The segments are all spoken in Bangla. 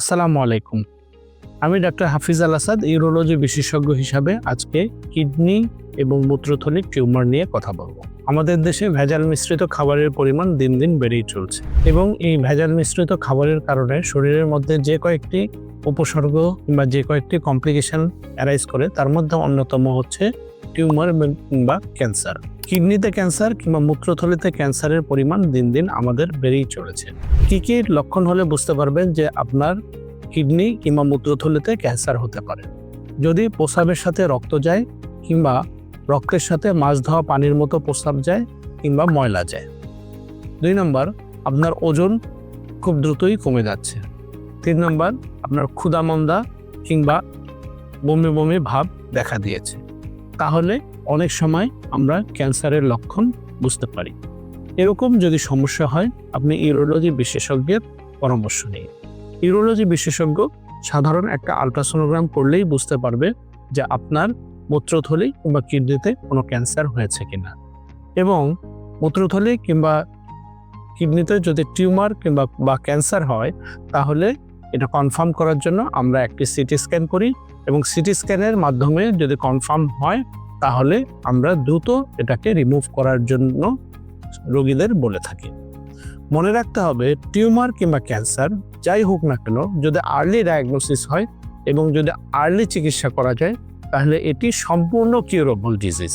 আসসালামু আলাইকুম। আমি ডাক্তার হাফিজ আল আসাদ, ইউরোলজি বিশেষজ্ঞ হিসাবে আজকে কিডনি এবং মূত্রথলির টিউমার নিয়ে কথা বলব। আমাদের দেশে ভেজাল মিশ্রিত খাবারের পরিমাণ দিন দিন বেড়েই চলছে এবং এই ভেজাল মিশ্রিত খাবারের কারণে শরীরের মধ্যে যে কয়েকটি উপসর্গ কিংবা যে কয়েকটি কমপ্লিকেশন অ্যারাইজ করে, তার মধ্যে অন্যতম হচ্ছে টিউমার কিংবা ক্যান্সার কিডনিতে ক্যান্সার কিংবা মূত্রথলিতে ক্যান্সারের পরিমাণ দিন দিন আমাদের বেড়েই চলেছে। কি কি লক্ষণ হলে বুঝতে পারবেন যে আপনার কিডনি কিংবা মূত্রথলিতে ক্যান্সার হতে পারে। যদি প্রস্রাবের সাথে রক্ত যায় কিংবা রক্তের সাথে মাছ ধোয়া পানির মতো প্রস্রাব যায় কিংবা ময়লা যায়। দুই নম্বর, আপনার ওজন খুব দ্রুতই কমে যাচ্ছে। তিন নম্বর, আপনার ক্ষুদামন্দা কিংবা বমি বমি ভাব দেখা দিয়েছে। তাহলে অনেক সময় আমরা ক্যান্সারের লক্ষণ বুঝতে পারি। এরকম যদি সমস্যা হয়, আপনি ইউরোলজি বিশেষজ্ঞের পরামর্শ নিন। ইউরোলজি বিশেষজ্ঞ সাধারণ একটা আলট্রাসোনোগ্রাম করলেই বুঝতে পারবে যে আপনার মূত্রথলি কিংবা কিডনিতে কোনো ক্যান্সার হয়েছে কিনা। এবং মূত্রথলি কিংবা কিডনিতে যদি টিউমার কিংবা বা ক্যান্সার হয়, তাহলে এটা কনফার্ম করার জন্য আমরা একটি সিটি স্ক্যান করি এবং সিটি স্ক্যানের মাধ্যমে যদি কনফার্ম হয়, তাহলে আমরা দ্রুত এটাকে রিমুভ করার জন্য রোগীদের বলে থাকি। মনে রাখতে হবে টিউমার কিংবা ক্যান্সার যাই হোক না কেন, যদি আর্লি ডায়াগনোসিস হয় এবং যদি আর্লি চিকিৎসা করা যায়, তাহলে এটি সম্পূর্ণ কিউরেবল ডিজিজ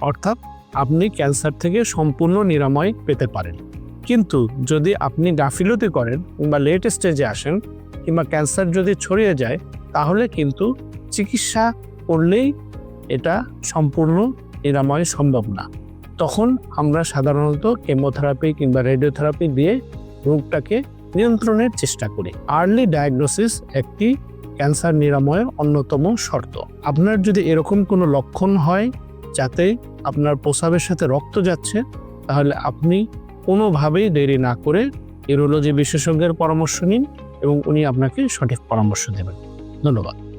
অর্থাৎ আপনি ক্যান্সার থেকে সম্পূর্ণ নিরাময় পেতে পারেন। কিন্তু যদি আপনি গাফিলতি করেন কিংবা লেট স্টেজে আসেন কিংবা ক্যান্সার যদি ছড়িয়ে যায়, তাহলে কিন্তু চিকিৎসা করলেই এটা সম্পূর্ণ নিরাময় সম্ভব না। তখন আমরা সাধারণত কেমোথেরাপি কিংবা রেডিওথেরাপি দিয়ে রোগটাকে নিয়ন্ত্রণের চেষ্টা করি। আর্লি ডায়াগনোসিস একটি ক্যান্সার নিরাময়ের অন্যতম শর্ত। আপনার যদি এরকম কোনো লক্ষণ হয় যাতে আপনার প্রসাবের সাথে রক্ত যাচ্ছে, তাহলে আপনি কোনোভাবেই দেরি না করে ইউরোলজি বিশেষজ্ঞের পরামর্শ নিন। এবং উনি আপনাকে সঠিক পরামর্শ দেবেন। ধন্যবাদ।